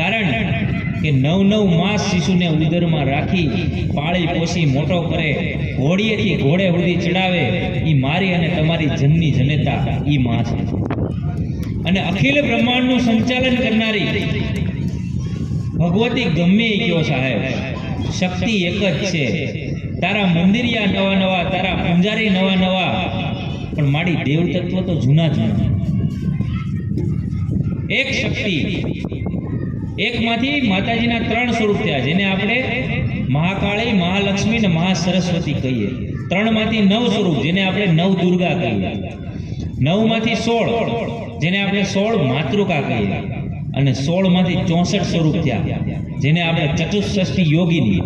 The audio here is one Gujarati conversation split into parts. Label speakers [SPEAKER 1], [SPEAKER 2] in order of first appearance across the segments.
[SPEAKER 1] કારણ કે નવ નવ માસ શિશુને ઉદરમાં રાખી પાળી પોષી મોટો કરે, ઘોડીએથી ઘોડે સુધી ચડાવે એ મારી અને તમારી જનની જનેતા એ માં છે. અને અખિલ બ્રહ્માંડનું સંચાલન કરનારી ભગવતી ગમે કયો સાહેબ, શક્તિ એક જ છે. તારા મંદિરિયા નવા નવા, તારા પૂંજારી નવા નવા, પણ મારી દેવ તત્વ તો જૂના જૂના. એક શક્તિ એકમાંથી માતાજીના ત્રણ સ્વરૂપ થયા, જેને આપણે મહાકાળી, મહાલક્ષ્મી અને મહાસરસ્વતી કહીએ. ત્રણમાંથી નવ સ્વરૂપ, જેને આપણે નવ દુર્ગા કહીએ. નવમાંથી સોળ, જેને આપણે સોળ માતૃકા કહીએ. અને સોળમાંથી ચોસઠ સ્વરૂપ થયા, જેને આપણે ચતુષ્ઠી યોગીની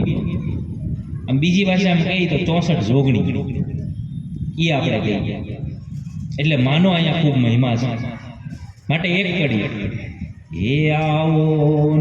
[SPEAKER 1] આમ બીજી ભાષામાં કહીએ તો ચોસઠ જોગણી. એ આપણે કહીએ. એટલે માનો અહીંયા ખૂબ મહિમા છે. માટે એક કડી. એ આવો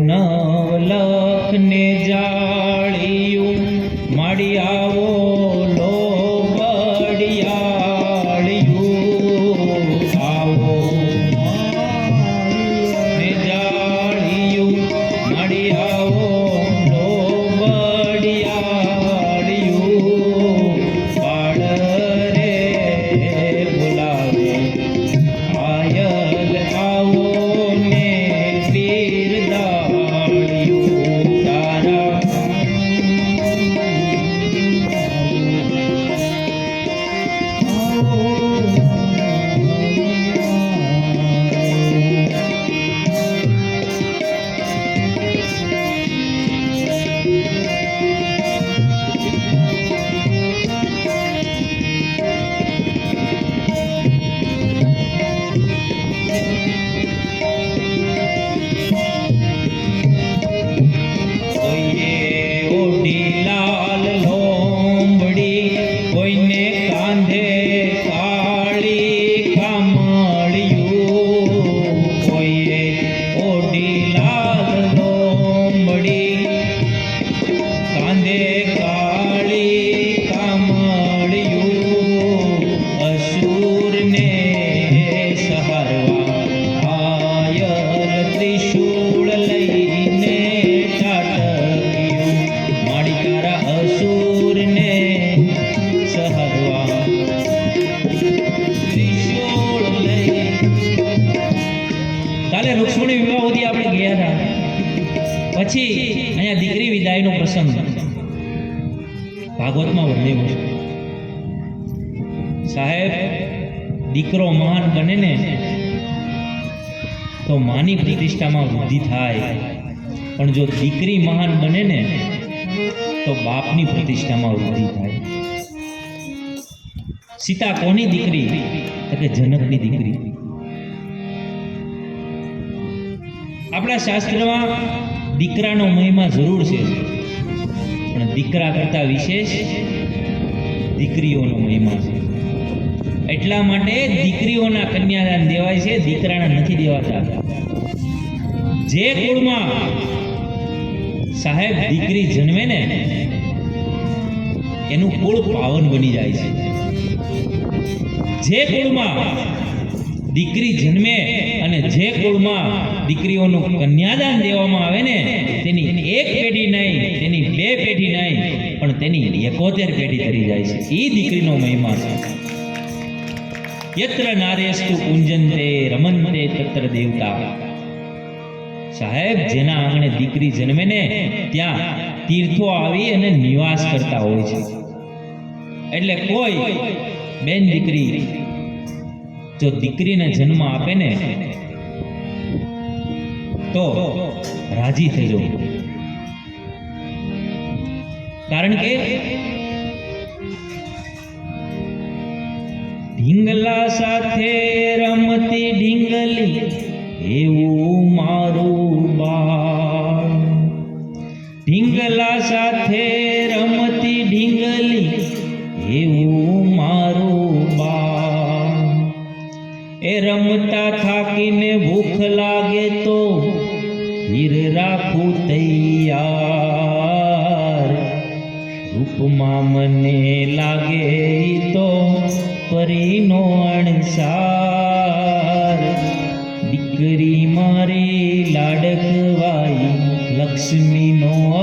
[SPEAKER 1] પછી અહીંયા દીકરી વિદાયનો પ્રસંગ. ભાગવતમાં વર્ણવ્યો છે. સાહેબ, દીકરો મહાન બને ને તો માની પ્રતિષ્ઠામાં વૃદ્ધિ થાય. પણ જો દીકરી મહાન બને ને તો બાપની પ્રતિષ્ઠામાં વૃદ્ધિ થાય. સીતા કોની દીકરી? તો જનકની દીકરી. આપણા શાસ્ત્રમાં દીકરાનો મહિમા જરૂર છે. પણ દીકરા કરતાં વિશેષ દીકરીઓનો મહિમા છે. એટલા માટે દીકરીઓના કન્યાદાન દેવાય છે, દીકરાના નથી દેવાતા. જે કુળમાં સાહેબ દીકરી જન્મે ને, એનું કુળ પાવન બની જાય છે. જે કુળમાં દીકરી જન્મે અને જે કુળમાં દીકરીઓનું કન્યાદાન દેવામાં આવે ને, તેની એક પેઢી નહીં, તેની બે પેઢી નહીં, પણ તેની એકોતેર પેઢી કરી જાય છે. એ દીકરીનો મહિમા છે. યત્ર નારેસ્તુ કુંજંતે રમંતે તત્ર દેવતા. સાહેબ, જેના આંગણે દીકરી જન્મે ને, ત્યાં તીર્થો આવી અને નિવાસ કરતા હોય છે. એટલે કોઈ બેન દીકરી, જો દીકરીને જન્મ આપે ને તો રાજી થઈ જવું કારણ કે ઢીંગલા સાથે રમતી ઢીંગલી એવું મારું બાળ. ઢીંગલા સાથે રમતી ઢીંગલી એવું મારું બાળ. એ રમતા થાકીને ભૂખ લાગે તો હીર રાખું તૈયાર. રૂપમાં મને લાગે તો પરીનો અણસાર. દીકરી મારી લાડકવાઈ લક્ષ્મીનો